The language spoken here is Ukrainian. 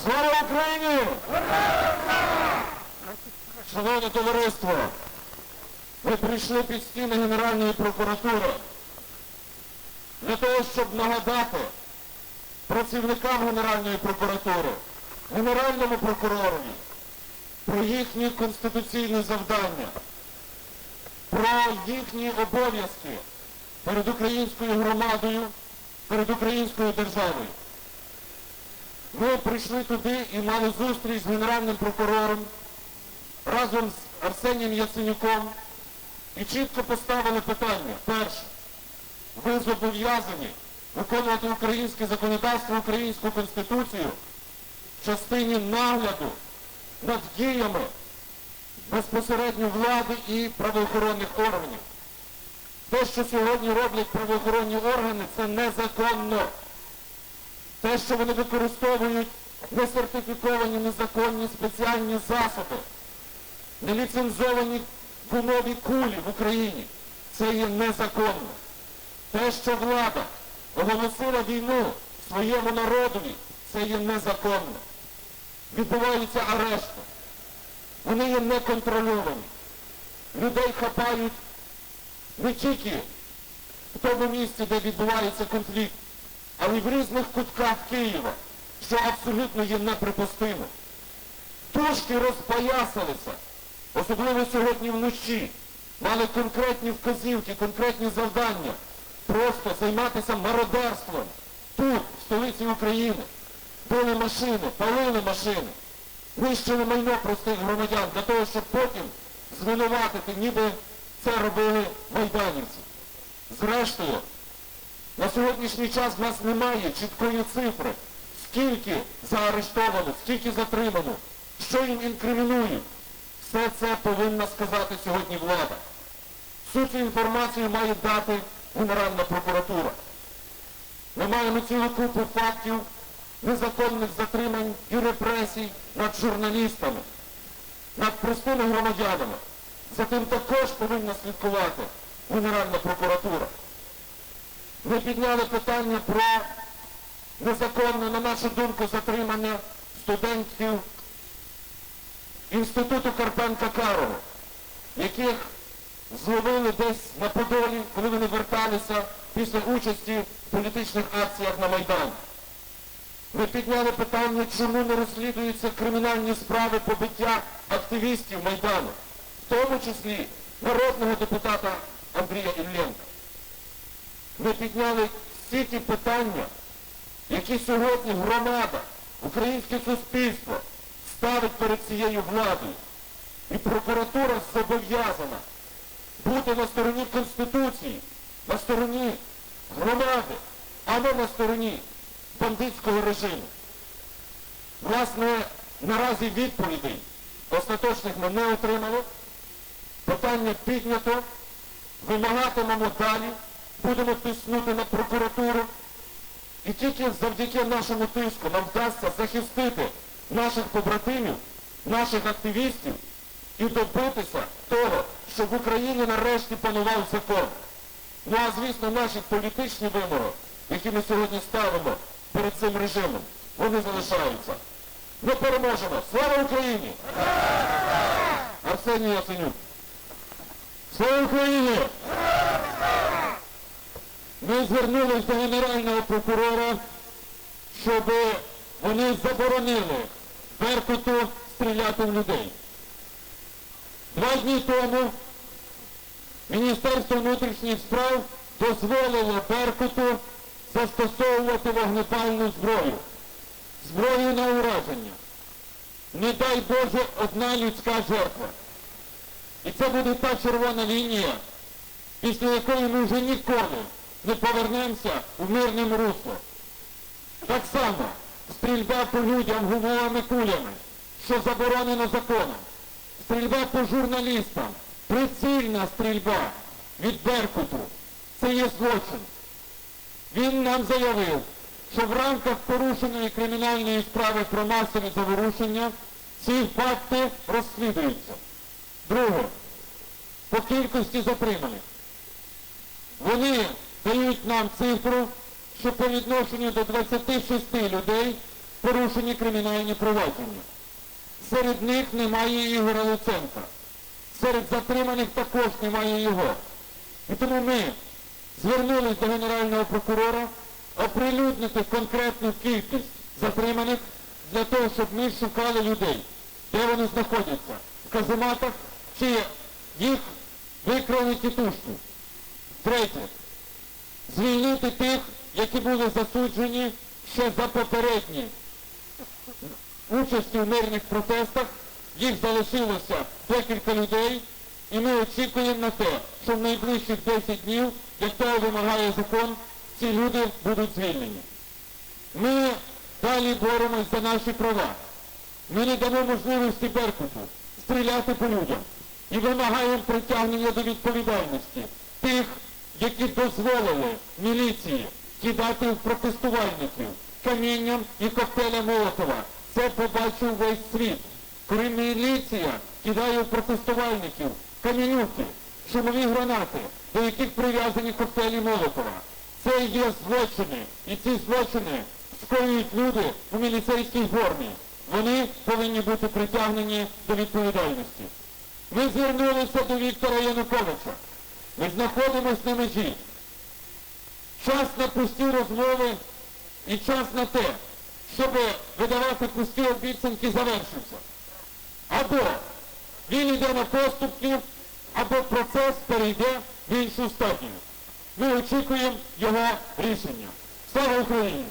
Слава Україні! Шановне товариство, ми прийшли під стіни Генеральної прокуратури для того, щоб нагадати працівникам Генеральної прокуратури, Генеральному прокуророві про їхні конституційні завдання, про їхні обов'язки перед українською громадою, перед українською державою. Ми прийшли туди і мали зустріч з генеральним прокурором разом з Арсенієм Яценюком і чітко поставили питання. Перше, ви зобов'язані виконувати українське законодавство, українську конституцію в частині нагляду над діями безпосередньо влади і правоохоронних органів. Те, що сьогодні роблять правоохоронні органи, це незаконно. Те, що вони використовують несертифіковані, незаконні спеціальні засоби, неліцензовані гумові кулі в Україні, це є незаконно. Те, що влада оголосила війну своєму народові, це є незаконно. Відбуваються арешти. Вони є неконтрольовані. Людей хапають не тільки в тому місці, де відбувається конфлікт, але в різних кутках Києва, що абсолютно є неприпустимо. Тушки розпоясалися, особливо сьогодні вночі, мали конкретні вказівки, конкретні завдання, просто займатися мародерством тут, в столиці України. Били машини, палили машини, нищили майно простих громадян для того, щоб потім звинуватити, ніби це робили майданівці. Зрештою, на сьогоднішній час в нас немає чіткої цифри, скільки заарештовано, скільки затримано, що їм інкримінують. Все це повинна сказати сьогодні влада. Всю цю інформацію має дати Генеральна прокуратура. Ми маємо цілу купу фактів незаконних затримань і репресій над журналістами, над простими громадянами. За тим також повинна слідкувати Генеральна прокуратура. Ми підняли питання про незаконне, на нашу думку, затримання студентів Інституту Карпенка Карого, яких зловили десь на Подолі, коли вони верталися після участі в політичних акціях на Майдані. Ми підняли питання, чому не розслідуються кримінальні справи побиття активістів Майдану, в тому числі народного депутата Андрія Ілленка. Ми підняли всі ті питання, які сьогодні громада, українське суспільство ставить перед цією владою. І прокуратура зобов'язана бути на стороні Конституції, на стороні громади, а не на стороні бандитського режиму. Власне, наразі відповідей остаточних ми не отримали. Питання піднято, вимагатимемо далі, будемо тиснути на прокуратуру. І тільки завдяки нашому тиску нам вдасться захистити наших побратимів, наших активістів і добитися того, щоб в Україні нарешті панував закон. Ну а звісно, наші політичні вимоги, які ми сьогодні ставимо перед цим режимом, вони залишаються. Ми переможемо. Слава Україні! Арсеній Яценюк. Слава Україні! Ми звернулися до Генерального прокурора, щоб вони заборонили Беркуту стріляти в людей. Два дні тому Міністерство внутрішніх справ дозволило Беркуту застосовувати вогнепальну зброю. Зброю на ураження. Не дай Боже, одна людська жертва. І це буде та червона лінія, після якої ми вже ніколи не повернемося в мирним русло. Так само стрільба по людям гумовими кулями, що заборонено законом. Стрільба по журналістам, прицільна стрільба від Беркуту. Це є злочин. Він нам заявив, що в рамках порушеної кримінальної справи про масові заворушення ці факти розслідуються. Друге, по кількості затриманих. Вони дають нам цифру, що по відношенню до 26 людей порушені кримінальні провадження. Серед них немає Ігора Луценка. Серед затриманих також немає його. І тому ми звернулись до Генерального прокурора оприлюднити конкретну кількість затриманих для того, щоб ми шукали людей, де вони знаходяться, в казематах, чи їх викрали тітушки. Третє. Звільнити тих, які були засуджені ще за попередні участі в мирних протестах. Їх залишилося декілька людей, і ми очікуємо на те, що в найближчих 10 днів, як того вимагає закон, ці люди будуть звільнені. Ми далі боремось за наші права. Ми не дамо можливості Беркуту стріляти по людям і вимагаємо притягнення до відповідальності тих, які дозволили міліції кидати в протестувальників камінням і коктейлем Молотова. Це побачив весь світ. Коли міліція кидає в протестувальників камінюки, шумові гранати, до яких прив'язані коктейлі Молотова. Це є злочини. І ці злочини скоюють люди у міліцейській формі. Вони повинні бути притягнені до відповідальності. Ми звернулися до Віктора Януковича. Ми знаходимося на межі. Час на пусті розмови і час на те, щоб видавати пусті обіцянки, завершився. Або він йде на поступки, або процес перейде в іншу стадію. Ми очікуємо його рішення. Слава Україні!